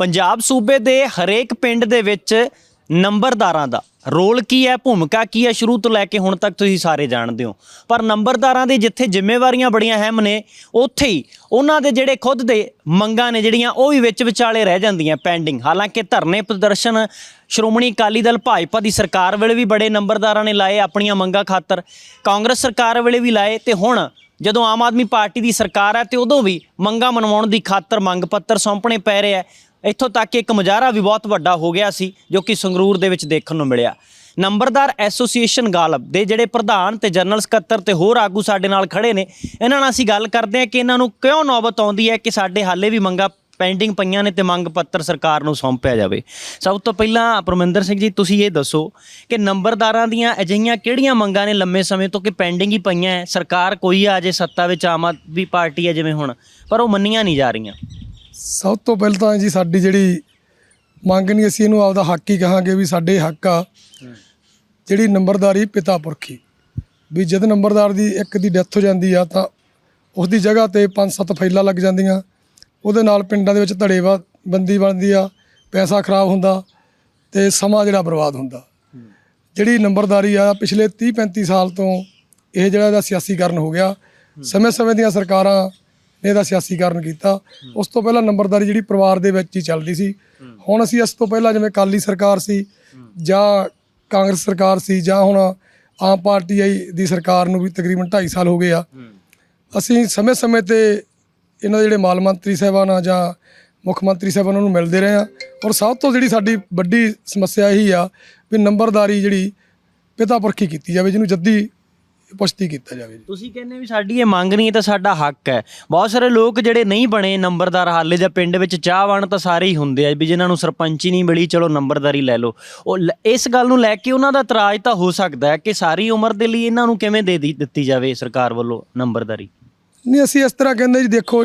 ਪੰਜਾਬ ਸੂਬੇ ਦੇ ਹਰੇਕ ਪਿੰਡ ਦੇ ਵਿੱਚ ਨੰਬਰਦਾਰਾਂ ਦਾ ਰੋਲ ਕੀ ਹੈ, ਭੂਮਿਕਾ ਕੀ ਹੈ, ਸ਼ੁਰੂ ਤੋਂ ਲੈ ਕੇ ਹੁਣ ਤੱਕ ਤੁਸੀਂ ਸਾਰੇ ਜਾਣਦੇ ਹੋ। ਪਰ ਨੰਬਰਦਾਰਾਂ ਦੀ ਜਿੱਥੇ ਜ਼ਿੰਮੇਵਾਰੀਆਂ ਬੜੀਆਂ ਅਹਿਮ ਨੇ, ਉੱਥੇ ਹੀ ਉਹਨਾਂ ਦੇ ਜਿਹੜੇ ਖੁਦ ਦੇ ਮੰਗਾਂ ਨੇ ਜਿਹੜੀਆਂ, ਉਹ ਵੀ ਵਿੱਚ ਵਿਚਾਲੇ ਰਹਿ ਜਾਂਦੀਆਂ ਪੈਂਡਿੰਗ ਹਾਲਾਂਕਿ ਧਰਨੇ ਪ੍ਰਦਰਸ਼ਨ ਸ਼੍ਰੋਮਣੀ ਅਕਾਲੀ ਦਲ ਭਾਜਪਾ ਦੀ ਸਰਕਾਰ ਵੇਲੇ ਵੀ ਬੜੇ ਨੰਬਰਦਾਰਾਂ ਨੇ ਲਾਏ ਆਪਣੀਆਂ ਮੰਗਾਂ ਖਾਤਰ। ਕਾਂਗਰਸ ਸਰਕਾਰ ਵੇਲੇ ਵੀ ਲਾਏ ਤੇ ਹੁਣ ਜਦੋਂ ਆਮ ਆਦਮੀ ਪਾਰਟੀ ਦੀ ਸਰਕਾਰ ਹੈ ਤੇ ਉਦੋਂ ਵੀ ਮੰਗਾਂ ਮਨਵਾਉਣ ਦੀ ਖਾਤਰ ਮੰਗ ਪੱਤਰ ਸੌਂਪਣੇ ਪੈ ਰਹੇ ਆ ਇੱਥੋਂ ਤੱਕ ਕਿ ਇੱਕ ਮੁਜ਼ਾਹਰਾ ਵੀ ਬਹੁਤ ਵੱਡਾ ਹੋ ਗਿਆ ਸੀ, ਜੋ ਕਿ ਸੰਗਰੂਰ ਦੇ ਵਿੱਚ ਦੇਖਣ ਨੂੰ ਮਿਲਿਆ। ਨੰਬਰਦਾਰ ਐਸੋਸੀਏਸ਼ਨ ਗਾਲਬ ਦੇ ਜਿਹੜੇ ਪ੍ਰਧਾਨ ਤੇ ਜਨਰਲ ਸਕੱਤਰ ਤੇ ਹੋਰ ਆਗੂ ਸਾਡੇ ਨਾਲ ਖੜੇ ਨੇ, ਇਹਨਾਂ ਨਾਲ ਅਸੀਂ ਗੱਲ ਕਰਦੇ ਹਾਂ ਕਿ ਇਹਨਾਂ ਨੂੰ ਕਿਉਂ ਨੌਬਤ ਆਉਂਦੀ ਹੈ ਕਿ ਸਾਡੇ ਹਾਲੇ ਵੀ ਮੰਗਾਂ ਪੈਂਡਿੰਗ ਪਈਆਂ ਨੇ ਤੇ ਮੰਗ ਪੱਤਰ ਸਰਕਾਰ ਨੂੰ ਸੌਂਪਿਆ ਜਾਵੇ। ਸਭ ਤੋਂ ਪਹਿਲਾਂ ਪਰਮਿੰਦਰ ਸਿੰਘ ਜੀ, ਤੁਸੀਂ ਇਹ ਦੱਸੋ ਕਿ ਨੰਬਰਦਾਰਾਂ ਦੀਆਂ ਅਜਿਹੀਆਂ ਕਿਹੜੀਆਂ ਮੰਗਾਂ ਨੇ ਲੰਮੇ ਸਮੇਂ ਤੋਂ ਕਿ ਪੈਂਡਿੰਗ ਹੀ ਪਈਆਂ ਹੈ? ਸਰਕਾਰ ਕੋਈ ਆ ਜੇ ਸੱਤਾ ਵਿੱਚ ਆਮ ਆਦਮੀ ਪਾਰਟੀ ਹੈ ਜਿਵੇਂ ਹੁਣ, ਪਰ ਉਹ ਮੰਨੀਆਂ ਨਹੀਂ ਜਾ ਰਹੀਆਂ। ਸਭ ਤੋਂ ਪਹਿਲਾਂ ਤਾਂ ਜੀ ਸਾਡੀ ਜਿਹੜੀ ਮੰਗ ਨਹੀਂ, ਅਸੀਂ ਇਹਨੂੰ ਆਪਦਾ ਹੱਕ ਹੀ ਕਹਾਂਗੇ ਵੀ ਸਾਡੇ ਹੱਕ ਆ। ਜਿਹੜੀ ਨੰਬਰਦਾਰੀ ਪਿਤਾ ਪੁਰਖੀ ਵੀ ਜਦ ਨੰਬਰਦਾਰ ਦੀ ਇੱਕ ਦੀ ਡੈਥ ਹੋ ਜਾਂਦੀ ਆ ਤਾਂ ਉਸ ਦੀ ਜਗ੍ਹਾ ਤੇ ਪੰਜ ਸੱਤ ਫਾਈਲਾਂ ਲੱਗ ਜਾਂਦੀਆਂ। ਉਹਦੇ ਨਾਲ ਪਿੰਡਾਂ ਦੇ ਵਿੱਚ ਧੜੇਵਾ ਬੰਦੀ ਬਣਦੀ ਆ, ਪੈਸਾ ਖਰਾਬ ਹੁੰਦਾ ਤੇ ਸਮਾਂ ਜਿਹੜਾ ਬਰਬਾਦ ਹੁੰਦਾ। ਜਿਹੜੀ ਨੰਬਰਦਾਰੀ ਆ, ਪਿਛਲੇ 30 35 ਸਾਲ ਤੋਂ ਇਹ ਜਿਹੜਾ ਇਹਦਾ ਸਿਆਸੀਕਰਨ ਹੋ ਗਿਆ। ਸਮੇਂ-ਸਮੇਂ ਦੀਆਂ ਸਰਕਾਰਾਂ ਨੇ ਇਹਦਾ ਸਿਆਸੀਕਰਨ ਕੀਤਾ। ਉਸ ਤੋਂ ਪਹਿਲਾਂ ਨੰਬਰਦਾਰੀ ਜਿਹੜੀ ਪਰਿਵਾਰ ਦੇ ਵਿੱਚ ਹੀ ਚੱਲਦੀ ਸੀ। ਹੁਣ ਅਸੀਂ ਇਸ ਤੋਂ ਪਹਿਲਾਂ ਜਿਵੇਂ ਕਾਲੀ ਸਰਕਾਰ ਸੀ ਜਾਂ ਕਾਂਗਰਸ ਸਰਕਾਰ ਸੀ ਜਾਂ ਹੁਣ ਆਮ ਪਾਰਟੀ ਆਈ ਦੀ ਸਰਕਾਰ ਨੂੰ ਵੀ ਤਕਰੀਬਨ 2.5 ਸਾਲ ਹੋ ਗਏ ਆ। ਅਸੀਂ ਸਮੇਂ-ਸਮੇਂ ਤੇ ਇਹਨਾਂ ਦੇ ਜਿਹੜੇ ਮਾਲ ਮੰਤਰੀ ਸਾਹਿਬਾਨ ਆ ਜਾਂ ਮੁੱਖ ਮੰਤਰੀ ਸਾਹਿਬਾਨ ਨੂੰ ਮਿਲਦੇ ਰਹੇ ਆ। ਔਰ ਸਭ ਤੋਂ ਜਿਹੜੀ ਸਾਡੀ ਵੱਡੀ ਸਮੱਸਿਆ ਇਹੀ ਆ ਵੀ ਨੰਬਰਦਾਰੀ ਜਿਹੜੀ ਪਿਤਾ ਪੁਰਖੀ ਕੀਤੀ ਜਾਵੇ, ਜਿਹਨੂੰ ਜੱਦੀ ਪੁਸ਼ਤੀ ਕੀਤਾ ਜਾਵੇ ਤੁਸੀਂ ਕਹਿੰਦੇ ਵੀ ਸਾਡੀ ਇਹ ਮੰਗ ਨਹੀਂ ਇਹ ਤਾਂ ਸਾਡਾ ਹੱਕ ਹੈ। ਬਹੁਤ ਸਾਰੇ ਲੋਕ ਜਿਹੜੇ ਨਹੀਂ ਬਣੇ ਨੰਬਰਦਾਰ ਹਾਲੇ ਜਾਂ ਪਿੰਡ ਵਿੱਚ ਚਾਹਵਾਨ ਤਾਂ ਸਾਰੇ ਹੀ ਹੁੰਦੇ ਆ ਵੀ ਜਿਨ੍ਹਾਂ ਨੂੰ ਸਰਪੰਚੀ ਨਹੀਂ ਮਿਲੀ ਚਲੋ ਨੰਬਰਦਾਰੀ ਲੈ ਲਓ। ਉਹ ਲ- ਇਸ ਗੱਲ ਨੂੰ ਲੈ ਕੇ ਉਹਨਾਂ ਦਾ ਇਤਰਾਜ਼ ਤਾਂ ਹੋ ਸਕਦਾ ਹੈ ਕਿ ਸਾਰੀ ਉਮਰ ਦੇ ਲਈ ਇਹਨਾਂ ਨੂੰ ਕਿਵੇਂ ਦੇ ਦੀ- ਦਿੱਤੀ ਜਾਵੇ ਸਰਕਾਰ ਵੱਲੋਂ ਨੰਬਰਦਾਰੀ? ਨਹੀਂ ਅਸੀਂ ਇਸ ਤਰ੍ਹਾਂ ਕਹਿੰਦੇ ਜੀ ਦੇਖੋ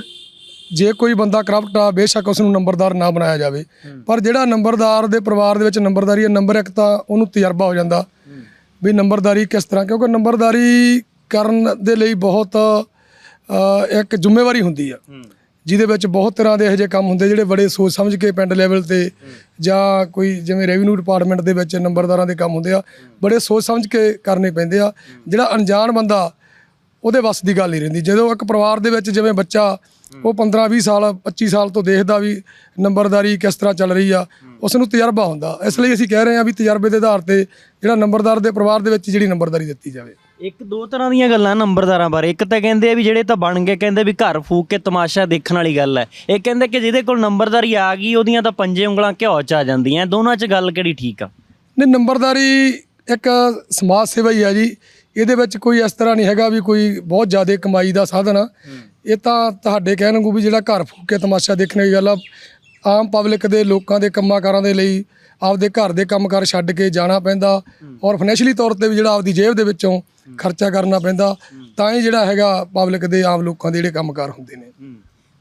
ਜੇ ਕੋਈ ਬੰਦਾ ਕਰਪਟ ਆ ਬੇਸ਼ੱਕ ਉਸ ਨੂੰ ਨੰਬਰਦਾਰ ਨਾ ਬਣਾਇਆ ਜਾਵੇ। ਪਰ ਜਿਹੜਾ ਨੰਬਰਦਾਰ ਦੇ ਪਰਿਵਾਰ ਦੇ ਵਿੱਚ ਨੰਬਰਦਾਰੀ ਹੈ ਨੰਬਰ ਇੱਕ ਤਾਂ ਉਹਨੂੰ ਤਜਰਬਾ ਹੋ ਜਾਂਦਾ। ਵੀ ਨੰਬਰਦਾਰੀ ਕਿਸ ਤਰ੍ਹਾਂ ਕਿਉਂਕਿ ਨੰਬਰਦਾਰੀ ਕਰਨ ਦੇ ਲਈ ਬਹੁਤ ਇੱਕ ਜ਼ਿੰਮੇਵਾਰੀ ਹੁੰਦੀ ਆ। ਜਿਹਦੇ ਵਿੱਚ ਬਹੁਤ ਤਰ੍ਹਾਂ ਦੇ ਇਹੋ ਜਿਹੇ ਕੰਮ ਹੁੰਦੇ ਜਿਹੜੇ ਬੜੇ ਸੋਚ ਸਮਝ ਕੇ ਪਿੰਡ ਲੈਵਲ ਤੇ ਜਾਂ ਕੋਈ ਜਿਵੇਂ ਰੈਵਨਿਊ ਡਿਪਾਰਟਮੈਂਟ ਦੇ ਵਿੱਚ ਨੰਬਰਦਾਰਾਂ ਦੇ ਕੰਮ ਹੁੰਦੇ ਆ ਬੜੇ ਸੋਚ ਸਮਝ ਕੇ ਕਰਨੇ ਪੈਂਦੇ ਆ। ਜਿਹੜਾ ਅਣਜਾਣ ਬੰਦਾ ਉਹਦੇ ਵੱਸ ਦੀ ਗੱਲ ਨਹੀਂ ਰਹਿੰਦੀ। ਜਦੋਂ ਇੱਕ ਪਰਿਵਾਰ ਦੇ ਵਿੱਚ ਜਿਵੇਂ ਬੱਚਾ ਉਹ 15 20 ਸਾਲ 25 ਸਾਲ ਤੋਂ ਦੇਖਦਾ ਵੀ ਨੰਬਰਦਾਰੀ ਕਿਸ ਤਰ੍ਹਾਂ ਚੱਲ ਰਹੀ ਆ ਉਸ ਨੂੰ ਤਜਰਬਾ ਹੁੰਦਾ। ਇਸ ਲਈ ਅਸੀਂ ਕਹਿ ਰਹੇ ਹਾਂ ਵੀ ਤਜਰਬੇ ਦੇ ਆਧਾਰ ਤੇ ਜਿਹੜਾ ਨੰਬਰਦਾਰ ਦੇ ਪਰਿਵਾਰ ਦੇ ਵਿੱਚ ਜਿਹੜੀ ਨੰਬਰਦਾਰੀ ਦਿੱਤੀ ਜਾਵੇ। ਇੱਕ ਦੋ ਤਰ੍ਹਾਂ ਦੀਆਂ ਗੱਲਾਂ ਨੰਬਰਦਾਰਾਂ ਬਾਰੇ। ਇੱਕ ਤਾਂ ਕਹਿੰਦੇ ਆ ਵੀ ਜਿਹੜੇ ਤਾਂ ਬਣ ਗਏ ਕਹਿੰਦੇ ਵੀ ਘਰ ਫੂਕ ਕੇ ਤਮਾਸ਼ਾ ਦੇਖਣ ਵਾਲੀ ਗੱਲ ਹੈ। ਇਹ ਕਹਿੰਦੇ ਕਿ ਜਿਹਦੇ ਕੋਲ ਨੰਬਰਦਾਰੀ ਆ ਗਈ ਉਹਦੀਆਂ ਤਾਂ ਪੰਜੇ ਉਂਗਲਾਂ ਘਿਓ ਚ ਆ ਜਾਂਦੀਆਂ। ਦੋਨਾਂ 'ਚ ਗੱਲ ਕਿਹੜੀ ਠੀਕ ਆ? ਨਹੀਂ ਨੰਬਰਦਾਰੀ ਇੱਕ ਸਮਾਜ ਸੇਵਾ ਹੀ ਆ ਜੀ। ਇਹਦੇ ਵਿੱਚ ਕੋਈ ਇਸ ਤਰ੍ਹਾਂ ਨਹੀਂ ਹੈਗਾ ਵੀ ਕੋਈ ਬਹੁਤ ਜ਼ਿਆਦਾ ਕਮਾਈ ਦਾ ਸਾਧਨ ਆ। ਇਹ ਤਾਂ ਤੁਹਾਡੇ ਕਹਿਣ ਨੂੰ ਵੀ ਜਿਹੜਾ ਘਰ ਫੂਕ ਕੇ ਤਮਾਸ਼ਾ ਦੇਖਣ ਦੀ ਗੱਲ ਆ ਆਮ ਪਬਲਿਕ ਦੇ ਲੋਕਾਂ ਦੇ ਕੰਮਾਂ-ਕਾਰਾਂ ਦੇ ਲਈ ਆਪਦੇ ਘਰ ਦੇ ਕੰਮਕਾਰ ਛੱਡ ਕੇ ਜਾਣਾ ਪੈਂਦਾ ਔਰ ਫਾਈਨੈਂਸ਼ੀਅਲੀ ਤੌਰ ਤੇ ਵੀ ਜਿਹੜਾ ਆਪਦੀ ਜੇਬ ਦੇ ਵਿੱਚੋਂ ਖਰਚਾ ਕਰਨਾ ਪੈਂਦਾ ਤਾਂ ਹੀ ਜਿਹੜਾ ਹੈਗਾ ਪਬਲਿਕ ਦੇ ਆਮ ਲੋਕਾਂ ਦੇ ਜਿਹੜੇ ਕੰਮਕਾਰ ਹੁੰਦੇ ਨੇ।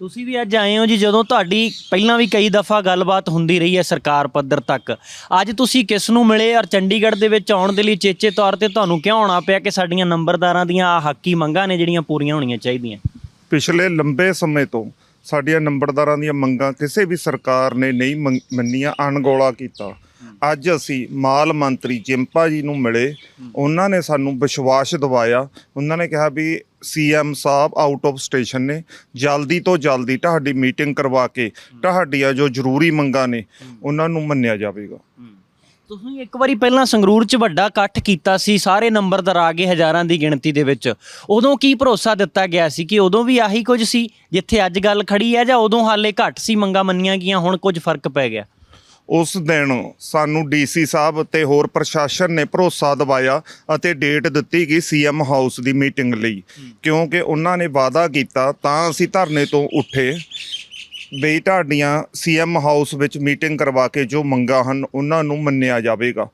ਤੁਸੀਂ ਵੀ ਅੱਜ ਆਏ ਹੋ ਜੀ, ਜਦੋਂ ਤੁਹਾਡੀ ਪਹਿਲਾਂ ਵੀ ਕਈ ਦਫਾ ਗੱਲਬਾਤ ਹੁੰਦੀ ਰਹੀ ਹੈ ਸਰਕਾਰ ਪੱਧਰ ਤੱਕ। ਅੱਜ ਤੁਸੀਂ ਕਿਸ ਨੂੰ ਮਿਲੇ ਔਰ ਚੰਡੀਗੜ੍ਹ ਦੇ ਵਿੱਚ ਆਉਣ ਦੇ ਲਈ ਚੇਚੇ ਤੌਰ ਤੇ ਤੁਹਾਨੂੰ ਕਿਉਂ ਆਉਣਾ ਪਿਆ ਕਿ ਸਾਡੀਆਂ ਨੰਬਰਦਾਰਾਂ ਦੀਆਂ ਆਹ ਹੱਕੀ ਮੰਗਾਂ ਨੇ ਜਿਹੜੀਆਂ ਪੂਰੀਆਂ ਹੋਣੀਆਂ ਚਾਹੀਦੀਆਂ? ਪਿਛਲੇ ਲੰਬੇ ਸਮੇਂ ਤੋਂ ਸਾਡੀਆਂ ਨੰਬਰਦਾਰਾਂ ਦੀਆਂ ਮੰਗਾਂ ਕਿਸੇ ਵੀ ਸਰਕਾਰ ਨੇ ਨਹੀਂ ਮੰਗ- ਮੰਨੀਆਂ, ਅਣਗੌਲਾ ਕੀਤਾ। ਅੱਜ ਅਸੀਂ ਮਾਲ ਮੰਤਰੀ ਚਿੰਪਾ ਜੀ ਨੂੰ ਮਿਲੇ, ਉਹਨਾਂ ਨੇ ਸਾਨੂੰ ਵਿਸ਼ਵਾਸ ਦਿਵਾਇਆ। ਉਹਨਾਂ ਨੇ ਕਿਹਾ ਵੀ CM Sahib out of station ਨੇ, ਜਲਦੀ ਤੋਂ ਜਲਦੀ ਤੁਹਾਡੀ ਮੀਟਿੰਗ ਕਰਵਾ ਕੇ ਤੁਹਾਡੀਆਂ ਜੋ ਜ਼ਰੂਰੀ ਮੰਗਾਂ ਨੇ, ਉਹਨਾਂ ਨੂੰ ਮੰਨਿਆ ਜਾਵੇਗਾ। ਤੁਸੀਂ ਇੱਕ ਵਾਰੀ ਪਹਿਲਾਂ ਸੰਗਰੂਰ 'ਚ ਵੱਡਾ ਇਕੱਠ ਕੀਤਾ ਸੀ, ਸਾਰੇ ਨੰਬਰਦਾਰ ਆ ਗਏ ਹਜ਼ਾਰਾਂ ਦੀ ਗਿਣਤੀ ਦੇ ਵਿੱਚ। ਉਦੋਂ ਕੀ ਭਰੋਸਾ ਦਿੱਤਾ ਗਿਆ ਸੀ ਕਿ ਉਦੋਂ ਵੀ ਆਹੀ ਕੁਝ ਸੀ, ਜਿੱਥੇ ਅੱਜ ਗੱਲ ਖੜੀ ਹੈ ਜਾਂ ਉਦੋਂ ਹਾਲੇ ਘੱਟ ਸੀ ਮੰਗਾਂ ਮੰਨੀਆਂ ਗਈਆਂ, ਹੁਣ ਕੁਝ ਫ਼ਰਕ ਪੈ ਗਿਆ? ਉਸ ਦਿਨ ਸਾਨੂੰ ਡੀਸੀ ਸਾਹਿਬ ਅਤੇ ਹੋਰ ਪ੍ਰਸ਼ਾਸਨ ਨੇ ਭਰੋਸਾ ਦਿਵਾਇਆ ਅਤੇ ਡੇਟ ਦਿੱਤੀ ਗਈ ਸੀਐਮ ਹਾਊਸ ਦੀ ਮੀਟਿੰਗ ਲਈ। ਕਿਉਂਕਿ ਉਹਨਾਂ ਨੇ ਵਾਅਦਾ ਕੀਤਾ ਤਾਂ ਅਸੀਂ ਧਰਨੇ ਤੋਂ ਉੱਠੇ ਬਈ ਤੁਹਾਡੀਆਂ ਸੀਐਮ ਹਾਊਸ ਵਿੱਚ ਮੀਟਿੰਗ ਕਰਵਾ ਕੇ ਜੋ ਮੰਗਾਂ ਹਨ ਉਹਨਾਂ ਨੂੰ ਮੰਨਿਆ ਜਾਵੇਗਾ।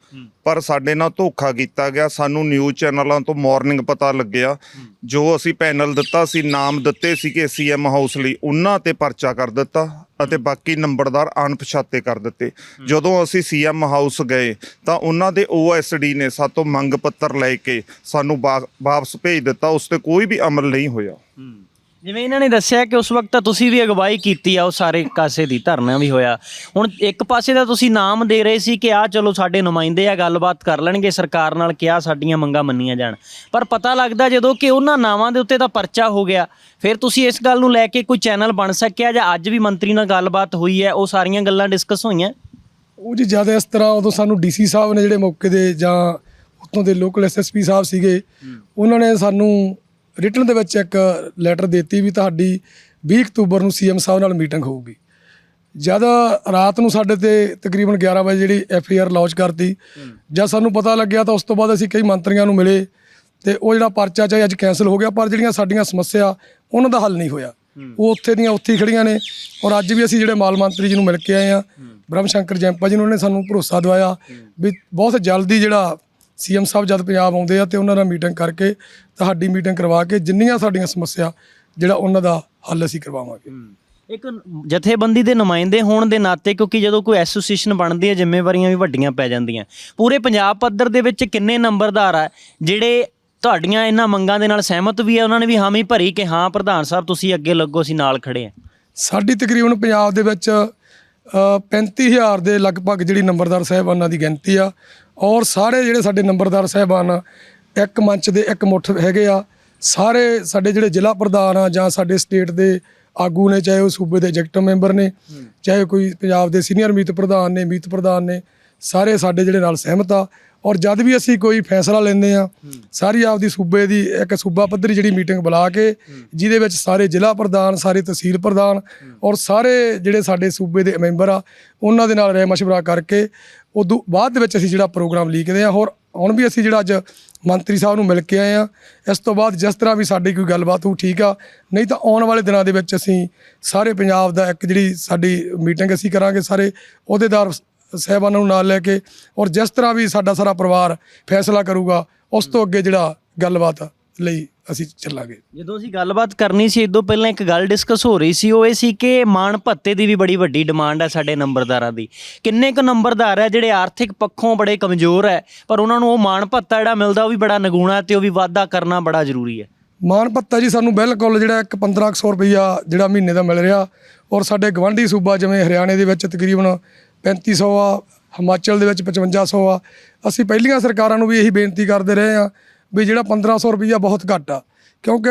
ਪਰ ਸਾਡੇ ਨਾਲ ਧੋਖਾ ਕੀਤਾ ਗਿਆ। ਸਾਨੂੰ ਨਿਊਜ਼ ਚੈਨਲਾਂ ਤੋਂ ਮਾਰਨਿੰਗ ਪਤਾ ਲੱਗਿਆ। ਜੋ ਅਸੀਂ ਪੈਨਲ ਦਿੱਤਾ ਸੀ ਨਾਮ ਦਿੱਤੇ ਸੀ ਕਿ ਸੀਐਮ ਹਾਊਸ ਲਈ ਉਹਨਾਂ ਤੇ ਪਰਚਾ ਕਰ ਦਿੱਤਾ ਅਤੇ ਬਾਕੀ ਨੰਬਰਦਾਰ ਅਣਪਛਾਤੇ ਕਰ ਦਿੱਤੇ। ਜਦੋਂ ਅਸੀਂ ਸੀਐਮ ਹਾਊਸ ਗਏ ਤਾਂ ਉਹਨਾਂ ਦੇ ਓਐਸਡੀ ਨੇ ਸਾਤੋਂ ਮੰਗ ਪੱਤਰ ਲੈ ਕੇ ਸਾਨੂੰ ਵਾਪਸ ਭੇਜ ਦਿੱਤਾ। ਉਸ ਤੇ ਕੋਈ ਵੀ ਅਮਲ ਨਹੀਂ ਹੋਇਆ। ਜਿਵੇਂ ਇਹਨਾਂ ਨੇ ਦੱਸਿਆ ਕਿ ਉਸ ਵਕਤ ਤਾਂ ਤੁਸੀਂ ਵੀ ਅਗਵਾਈ ਕੀਤੀ ਆ ਉਹ ਸਾਰੇ ਕਾਸੇ ਦੀ ਧਰਨਾ ਵੀ ਹੋਇਆ। ਹੁਣ ਇੱਕ ਪਾਸੇ ਦਾ ਤੁਸੀਂ ਨਾਮ ਦੇ ਰਹੇ ਸੀ ਕਿ ਆ ਚਲੋ ਸਾਡੇ ਨੁਮਾਇੰਦੇ ਆ ਗੱਲਬਾਤ ਕਰ ਲੈਣਗੇ ਸਰਕਾਰ ਨਾਲ ਕਿਹਾ ਸਾਡੀਆਂ ਮੰਗਾਂ ਮੰਨੀਆਂ ਜਾਣ। ਪਰ ਪਤਾ ਲੱਗਦਾ ਜਦੋਂ ਕਿ ਉਹਨਾਂ ਨਾਵਾਂ ਦੇ ਉੱਤੇ ਤਾਂ ਪਰਚਾ ਹੋ ਗਿਆ। ਫਿਰ ਤੁਸੀਂ ਇਸ ਗੱਲ ਨੂੰ ਲੈ ਕੇ ਕੋਈ ਚੈਨਲ ਬਣ ਸਕਿਆ ਜਾਂ ਅੱਜ ਵੀ ਮੰਤਰੀ ਨਾਲ ਗੱਲਬਾਤ ਹੋਈ ਹੈ ਉਹ ਸਾਰੀਆਂ ਗੱਲਾਂ ਡਿਸਕਸ ਹੋਈਆਂ? ਉਹ ਜੀ ਜ਼ਿਆਦਾ ਇਸ ਤਰ੍ਹਾਂ ਉਦੋਂ ਸਾਨੂੰ ਡੀਸੀ ਸਾਹਿਬ ਨੇ ਜਿਹੜੇ ਮੌਕੇ ਦੇ ਜਾਂ ਉੱਥੋਂ ਦੇ ਲੋਕਲ ਐਸਐਸਪੀ ਸਾਹਿਬ ਸੀਗੇ ਉਹਨਾਂ ਨੇ ਸਾਨੂੰ ਰਿਟਨ ਦੇ ਵਿੱਚ ਇੱਕ ਲੈਟਰ ਦਿੱਤੀ ਵੀ ਤੁਹਾਡੀ 20 ਅਕਤੂਬਰ ਨੂੰ ਸੀਐਮ ਸਾਹਿਬ ਨਾਲ ਮੀਟਿੰਗ ਹੋਊਗੀ। ਜਦ ਰਾਤ ਨੂੰ ਸਾਡੇ ਤੇ ਤਕਰੀਬਨ 11 ਵਜੇ ਜਿਹੜੀ ਐਫ ਆਈ ਆਰ ਲਾਂਚ ਕਰਤੀ। ਜਦ ਸਾਨੂੰ ਪਤਾ ਲੱਗਿਆ ਤਾਂ ਉਸ ਤੋਂ ਬਾਅਦ ਅਸੀਂ ਕਈ ਮੰਤਰੀਆਂ ਨੂੰ ਮਿਲੇ ਤੇ ਉਹ ਜਿਹੜਾ ਪਰਚਾ ਚਾਹੇ ਅੱਜ ਕੈਨਸਲ ਹੋ ਗਿਆ ਪਰ ਜਿਹੜੀਆਂ ਸਾਡੀਆਂ ਸਮੱਸਿਆ ਉਹਨਾਂ ਦਾ ਹੱਲ ਨਹੀਂ ਹੋਇਆ। ਉਹ ਉੱਥੇ ਦੀਆਂ ਉੱਥੇ ਖੜੀਆਂ ਨੇ ਔਰ ਅੱਜ ਵੀ ਅਸੀਂ ਜਿਹੜੇ ਮਾਲ ਮੰਤਰੀ ਜੀ ਨੂੰ ਮਿਲ ਕੇ ਆਏ ਆ ਬ੍ਰਹਮ ਸ਼ੰਕਰ ਜੈਂਪਾ ਜੀ ਨੂੰ ਉਹਨੇ ਸਾਨੂੰ ਭਰੋਸਾ ਦਵਾਇਆ ਵੀ ਬਹੁਤ ਜਲਦੀ ਜਿਹੜਾ ਸੀਐਮ ਸਾਹਿਬ ਜਦ ਪੰਜਾਬ ਆਉਂਦੇ ਆ ਤੇ ਉਹਨਾਂ ਨਾਲ ਮੀਟਿੰਗ ਕਰਕੇ ਤੁਹਾਡੀ ਮੀਟਿੰਗ ਕਰਵਾ ਕੇ ਜਿੰਨੀਆਂ ਸਾਡੀਆਂ ਸਮੱਸਿਆ ਜਿਹੜਾ ਉਹਨਾਂ ਦਾ ਹੱਲ ਅਸੀਂ ਕਰਵਾਵਾਂਗੇ। ਇੱਕ ਜਥੇਬੰਦੀ ਦੇ ਨੁਮਾਇੰਦੇ ਹੋਣ ਦੇ ਨਾਤੇ ਕਿਉਂਕਿ ਜਦੋਂ ਕੋਈ ਐਸੋਸੀਏਸ਼ਨ ਬਣਦੀ ਹੈ ਜ਼ਿੰਮੇਵਾਰੀਆਂ ਵੀ ਵੱਡੀਆਂ ਪੈ ਜਾਂਦੀਆਂ। ਪੂਰੇ ਪੰਜਾਬ ਪੱਧਰ ਦੇ ਵਿੱਚ ਕਿੰਨੇ ਨੰਬਰਦਾਰ ਆ ਜਿਹੜੇ ਤੁਹਾਡੀਆਂ ਇਹਨਾਂ ਮੰਗਾਂ ਦੇ ਨਾਲ ਸਹਿਮਤ ਵੀ ਹੈ ਉਹਨਾਂ ਨੇ ਵੀ ਹਾਮੀ ਭਰੀ ਕਿ ਹਾਂ ਪ੍ਰਧਾਨ ਸਾਹਿਬ ਤੁਸੀਂ ਅੱਗੇ ਲੱਗੋ ਅਸੀਂ ਨਾਲ ਖੜੇ ਆ। ਸਾਡੀ ਤਕਰੀਬਨ ਪੰਜਾਬ ਦੇ ਵਿੱਚ 35000 ਦੇ ਲਗਭਗ ਜਿਹੜੀ ਨੰਬਰਦਾਰ ਸਾਹਿਬਾਨਾਂ ਦੀ ਗਿਣਤੀ ਆ। ਔਰ ਸਾਰੇ ਜਿਹੜੇ ਸਾਡੇ ਨੰਬਰਦਾਰ ਸਾਹਿਬਾਨ ਆ, ਇੱਕ ਮੰਚ ਦੇ ਇੱਕ ਮੁੱਠ ਹੈਗੇ ਆ। ਸਾਰੇ ਸਾਡੇ ਜਿਹੜੇ ਜ਼ਿਲ੍ਹਾ ਪ੍ਰਧਾਨ ਆ ਜਾਂ ਸਾਡੇ ਸਟੇਟ ਦੇ ਆਗੂ ਨੇ ਚਾਹੇ ਉਹ ਸੂਬੇ ਦੇ ਐਗਜ਼ੈਕਟਿਵ ਮੈਂਬਰ ਨੇ ਚਾਹੇ ਕੋਈ ਪੰਜਾਬ ਦੇ ਸੀਨੀਅਰ ਮੀਤ ਪ੍ਰਧਾਨ ਨੇ ਮੀਤ ਪ੍ਰਧਾਨ ਨੇ ਸਾਰੇ ਸਾਡੇ ਜਿਹੜੇ ਨਾਲ ਸਹਿਮਤ ਆ। ਔਰ ਜਦ ਵੀ ਅਸੀਂ ਕੋਈ ਫੈਸਲਾ ਲੈਂਦੇ ਆ ਸਾਰੀ ਆਪਦੀ ਸੂਬੇ ਦੀ ਇੱਕ ਸੂਬਾ ਪੱਧਰੀ ਜਿਹੜੀ ਮੀਟਿੰਗ ਬੁਲਾ ਕੇ ਜਿਹਦੇ ਵਿੱਚ ਸਾਰੇ ਜ਼ਿਲ੍ਹਾ ਪ੍ਰਧਾਨ, ਸਾਰੇ ਤਹਿਸੀਲ ਪ੍ਰਧਾਨ ਔਰ ਸਾਰੇ ਜਿਹੜੇ ਸਾਡੇ ਸੂਬੇ ਦੇ ਮੈਂਬਰ ਆ, ਉਹਨਾਂ ਦੇ ਨਾਲ ਰਾਏ ਮਸ਼ਵਰਾ ਕਰਕੇ ਉਦੋਂ ਬਾਅਦ ਦੇ ਵਿੱਚ ਅਸੀਂ ਜਿਹੜਾ ਪ੍ਰੋਗਰਾਮ ਲਿਖਦੇ ਆ ਔਰ ਹੁਣ ਵੀ ਅਸੀਂ ਜਿਹੜਾ ਅੱਜ ਮੰਤਰੀ ਸਾਹਿਬ ਨੂੰ ਮਿਲ ਕੇ ਆਏ ਆ ਇਸ ਤੋਂ ਬਾਅਦ ਜਿਸ ਤਰ੍ਹਾਂ ਵੀ ਸਾਡੀ ਕੋਈ ਗੱਲਬਾਤ ਹੋ ਠੀਕ ਆ, ਨਹੀਂ ਤਾਂ ਆਉਣ ਵਾਲੇ ਦਿਨਾਂ ਦੇ ਵਿੱਚ ਅਸੀਂ ਸਾਰੇ ਪੰਜਾਬ ਦਾ ਇੱਕ ਜਿਹੜੀ ਸਾਡੀ ਮੀਟਿੰਗ ਅਸੀਂ ਕਰਾਂਗੇ ਸਾਰੇ ਅਹੁਦੇਦਾਰ ਸਾਹਿਬਾਨਾਂ ਨੂੰ ਨਾਲ ਲੈ ਕੇ ਔਰ ਜਿਸ ਤਰ੍ਹਾਂ ਵੀ ਸਾਡਾ ਸਾਰਾ ਪਰਿਵਾਰ ਫੈਸਲਾ ਕਰੂਗਾ ਉਸ ਤੋਂ ਅੱਗੇ ਜਿਹੜਾ ਗੱਲਬਾਤ ਲਈ ਅਸੀਂ ਚੱਲਾਂਗੇ। ਜਦੋਂ ਅਸੀਂ ਗੱਲਬਾਤ ਕਰਨੀ ਸੀ ਇਦੋਂ ਪਹਿਲਾਂ ਇੱਕ ਗੱਲ ਡਿਸਕਸ ਹੋ ਰਹੀ ਸੀ ਉਹ ਇਹ ਸੀ ਕਿ ਮਾਣ ਭੱਤੇ ਦੀ ਵੀ ਬੜੀ ਵੱਡੀ ਡਿਮਾਂਡ ਹੈ ਸਾਡੇ ਨੰਬਰਦਾਰਾਂ ਦੀ। ਕਿੰਨੇ ਕੁ ਨੰਬਰਦਾਰ ਹੈ ਜਿਹੜੇ ਆਰਥਿਕ ਪੱਖੋਂ ਬੜੇ ਕਮਜ਼ੋਰ ਹੈ ਪਰ ਉਹਨਾਂ ਨੂੰ ਉਹ ਮਾਣ ਭੱਤਾ ਜਿਹੜਾ ਮਿਲਦਾ ਉਹ ਵੀ ਬੜਾ ਨਗੂਣਾ ਤੇ ਉਹ ਵੀ ਵਾਅਦਾ ਕਰਨਾ ਬੜਾ ਜ਼ਰੂਰੀ ਹੈ ਮਾਨ ਭੱਤਾ ਜੀ ਸਾਨੂੰ ਬਿਲਕੁਲ ਜਿਹੜਾ ਇੱਕ 1500 ਰੁਪਈਆ ਜਿਹੜਾ ਮਹੀਨੇ ਦਾ ਮਿਲ ਰਿਹਾ ਔਰ ਸਾਡੇ ਗਵਾਂਢੀ ਸੂਬਾ ਜਿਵੇਂ ਹਰਿਆਣੇ ਦੇ ਵਿੱਚ ਤਕਰੀਬਨ 3500 ਆ, ਹਿਮਾਚਲ ਦੇ ਵਿੱਚ 5500 ਆ। ਅਸੀਂ ਪਹਿਲੀਆਂ ਸਰਕਾਰਾਂ ਨੂੰ ਵੀ ਇਹੀ ਬੇਨਤੀ ਕਰਦੇ ਰਹੇ ਆ ਵੀ ਜਿਹੜਾ 1500 ਰੁਪਈਆ ਬਹੁਤ ਘੱਟ ਆ। ਕਿਉਂਕਿ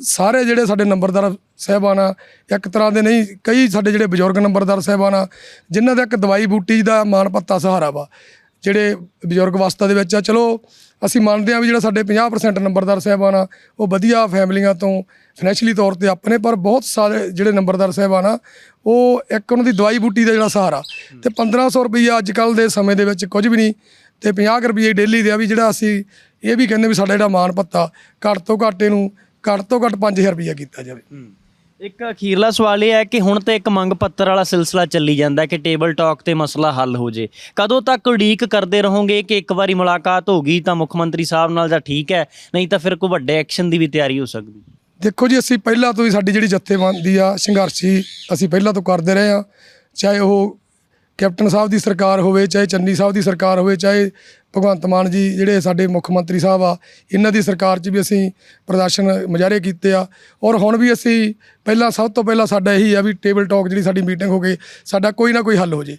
ਸਾਰੇ ਜਿਹੜੇ ਸਾਡੇ ਨੰਬਰਦਾਰ ਸਹਿਬਾਨ ਆ, ਇੱਕ ਤਰ੍ਹਾਂ ਦੇ ਨਹੀਂ, ਕਈ ਸਾਡੇ ਜਿਹੜੇ ਬਜ਼ੁਰਗ ਨੰਬਰਦਾਰ ਸਹਿਬਾਨ ਆ, ਜਿਨ੍ਹਾਂ ਦਾ ਇੱਕ ਦਵਾਈ ਬੂਟੀ ਦਾ ਮਾਨ ਪੱਤਾ ਸਹਾਰਾ ਵਾ। ਜਿਹੜੇ ਬਜ਼ੁਰਗ ਅਵਸਥਾ ਦੇ ਵਿੱਚ ਆ, ਚਲੋ ਅਸੀਂ ਮੰਨਦੇ ਆ ਵੀ ਜਿਹੜਾ ਸਾਡੇ 50% ਨੰਬਰਦਾਰ ਸਾਹਿਬਾਨ ਆ, ਉਹ ਵਧੀਆ ਫੈਮਲੀਆਂ ਤੋਂ ਫਾਈਨੈਂਸ਼ੀਅਲੀ ਤੌਰ ਤੇ ਆਪਣੇ, ਪਰ ਬਹੁਤ ਸਾਰੇ ਜਿਹੜੇ ਨੰਬਰਦਾਰ ਸਾਹਿਬਾਨ ਆ, ਉਹ ਇੱਕ ਉਹਨਾਂ ਦੀ ਦਵਾਈ ਬੂਟੀ ਦਾ ਜਿਹੜਾ ਸਹਾਰਾ ਤੇ 1500 ਰੁਪਈਆ ਅੱਜ ਕੱਲ ਦੇ ਸਮੇਂ ਦੇ ਵਿੱਚ ਕੁਝ ਵੀ ਨਹੀਂ ਤੇ 50 ਰੁਪਈਏ ਡੇਲੀ ਦੇ ਆ ਵੀ ਜਿਹੜਾ ਅਸੀਂ ਇਹ ਵੀ ਕਹਿੰਦੇ ਵੀ ਸਾਡਾ ਜਿਹੜਾ ਮਾਨ ਭੱਤਾ ਘੱਟ ਤੋਂ ਘੱਟ ਇਹਨੂੰ ਘੱਟ ਤੋਂ ਘੱਟ 5000 ਰੁਪਈਆ ਕੀਤਾ ਜਾਵੇ। ਇੱਕ ਅਖੀਰਲਾ ਸਵਾਲ ਇਹ ਹੈ ਕਿ ਹੁਣ ਤੇ ਇੱਕ ਮੰਗ ਪੱਤਰ ਵਾਲਾ ਸਿਲਸਿਲਾ ਚੱਲੀ ਜਾਂਦਾ ਹੈ ਕਿ ਟੇਬਲ ਟਾਕ ਤੇ ਮਸਲਾ ਹੱਲ ਹੋ ਜੇ। ਕਦੋਂ ਤੱਕ ਉਡੀਕ ਕਰਦੇ ਰਹੋਗੇ ਕਿ ਇੱਕ ਵਾਰੀ ਮੁਲਾਕਾਤ ਹੋ ਗਈ ਤਾਂ ਮੁੱਖ ਮੰਤਰੀ ਸਾਹਿਬ ਨਾਲ ਜਾਂ ਠੀਕ ਹੈ, ਨਹੀਂ ਤਾਂ ਫਿਰ ਕੋਈ ਵੱਡੇ ਐਕਸ਼ਨ ਦੀ ਵੀ ਤਿਆਰੀ ਹੋ ਸਕਦੀ? ਦੇਖੋ ਜੀ, ਅਸੀਂ ਪਹਿਲਾਂ ਤੋਂ ਹੀ ਸਾਡੀ ਜਿਹੜੀ ਜਥੇਬੰਦੀ ਆ, ਸੰਘਰਸ਼ੀ ਅਸੀਂ ਪਹਿਲਾਂ ਤੋਂ ਕਰਦੇ ਰਹੇ ਆ ਚਾਹੇ ਉਹ ਕੈਪਟਨ ਸਾਹਿਬ ਦੀ ਸਰਕਾਰ ਹੋਵੇ, ਚਾਹੇ ਚੰਨੀ ਸਾਹਿਬ ਦੀ ਸਰਕਾਰ ਹੋਵੇ, ਚਾਹੇ ਭਗਵੰਤ ਮਾਨ ਜੀ ਜਿਹੜੇ ਸਾਡੇ ਮੁੱਖ ਮੰਤਰੀ ਸਾਹਿਬ ਆ, ਇਹਨਾਂ ਦੀ ਸਰਕਾਰ 'ਚ ਵੀ ਅਸੀਂ ਪ੍ਰਦਰਸ਼ਨ ਮੁਜ਼ਾਹਰੇ ਕੀਤੇ ਆ। ਔਰ ਹੁਣ ਵੀ ਅਸੀਂ ਪਹਿਲਾਂ ਸਭ ਤੋਂ ਪਹਿਲਾਂ ਸਾਡਾ ਇਹੀ ਆ ਵੀ ਟੇਬਲ ਟਾਕ ਜਿਹੜੀ ਸਾਡੀ ਮੀਟਿੰਗ ਹੋ ਗਈ, ਸਾਡਾ ਕੋਈ ਨਾ ਕੋਈ ਹੱਲ ਹੋ ਜੇ।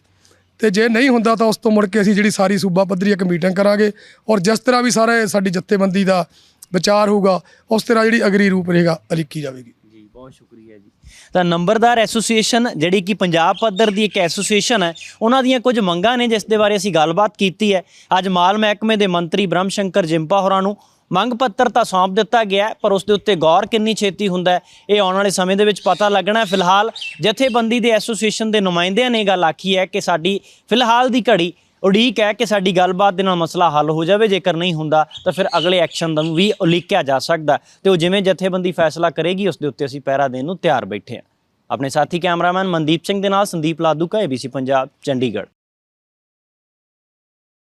ਤੇ ਜੇ ਨਹੀਂ ਹੁੰਦਾ ਤਾਂ ਉਸ ਤੋਂ ਮੁੜ ਕੇ ਅਸੀਂ ਜਿਹੜੀ ਸਾਰੀ ਸੂਬਾ ਪੱਧਰੀ ਇੱਕ ਮੀਟਿੰਗ ਕਰਾਂਗੇ। ਔਰ ਜਿਸ ਤਰ੍ਹਾਂ ਵੀ ਸਾਰੇ ਸਾਡੀ ਜੱਥੇਬੰਦੀ ਦਾ ਵਿਚਾਰ ਹੋਊਗਾ, ਉਸ ਤਰ੍ਹਾਂ ਜਿਹੜੀ ਅਗਰੀ ਰੂਪ ਰੇਗਾ ਅਲੀਕੀ ਜਾਵੇਗੀ। ਜੀ, ਬਹੁਤ ਸ਼ੁਕਰੀਆ ਜੀ। ਤਾਂ ਨੰਬਰਦਾਰ ਐਸੋਸੀਏਸ਼ਨ ਜਿਹੜੀ ਕਿ ਪੰਜਾਬ ਪੱਧਰ ਦੀ ਇੱਕ ਐਸੋਸੀਏਸ਼ਨ ਹੈ, ਉਹਨਾਂ ਦੀਆਂ ਕੁਝ ਮੰਗਾਂ ਨੇ ਜਿਸ ਦੇ ਬਾਰੇ ਅਸੀਂ ਗੱਲਬਾਤ ਕੀਤੀ ਹੈ। ਅੱਜ ਮਾਲ ਮਹਿਕਮੇ ਦੇ ਮੰਤਰੀ ਬ੍ਰਹਮ ਸ਼ੰਕਰ ਜਿੰਪਾ ਹੋਰਾਂ ਨੂੰ ਮੰਗ ਪੱਤਰ ਤਾਂ ਸੌਂਪ ਦਿੱਤਾ ਗਿਆ ਪਰ ਉਸ ਦੇ ਉੱਤੇ ਗੌਰ ਕਿੰਨੀ ਛੇਤੀ ਹੁੰਦਾ ਇਹ ਆਉਣ ਵਾਲੇ ਸਮੇਂ ਦੇ ਵਿੱਚ ਪਤਾ ਲੱਗਣਾ ਫਿਲਹਾਲ ਜਥੇਬੰਦੀ ਦੇ ਐਸੋਸੀਏਸ਼ਨ ਦੇ ਨੁਮਾਇੰਦਿਆਂ ਨੇ ਇਹ ਗੱਲ ਆਖੀ ਹੈ ਕਿ ਸਾਡੀ ਫਿਲਹਾਲ ਦੀ ਘੜੀ ਉਡੀਕ ਹੈ ਕਿ ਸਾਡੀ ਗੱਲਬਾਤ ਦੇ ਨਾਲ ਮਸਲਾ ਹੱਲ ਹੋ ਜਾਵੇ, ਜੇਕਰ ਨਹੀਂ ਹੁੰਦਾ ਤਾਂ ਫਿਰ ਅਗਲੇ ਐਕਸ਼ਨ ਦਾ ਵੀ ਉਲੀਕਿਆ ਜਾ ਸਕਦਾ ਹੈ। ਤੇ ਉਹ ਜਿਵੇਂ ਜਥੇਬੰਦੀ ਫੈਸਲਾ ਕਰੇਗੀ, ਉਸ ਦੇ ਉੱਤੇ ਅਸੀਂ ਪਹਿਰਾ ਦੇਣ ਨੂੰ ਤਿਆਰ ਬੈਠੇ ਹਾਂ। ਆਪਣੇ ਸਾਥੀ ਕੈਮਰਾਮੈਨ ਮਨਦੀਪ ਸਿੰਘ ਦੇ ਨਾਲ ਸੰਦੀਪ ਲਾਦੂ ਕਾ ਏਬੀਸੀ ਪੰਜਾਬ, ਚੰਡੀਗੜ੍ਹ।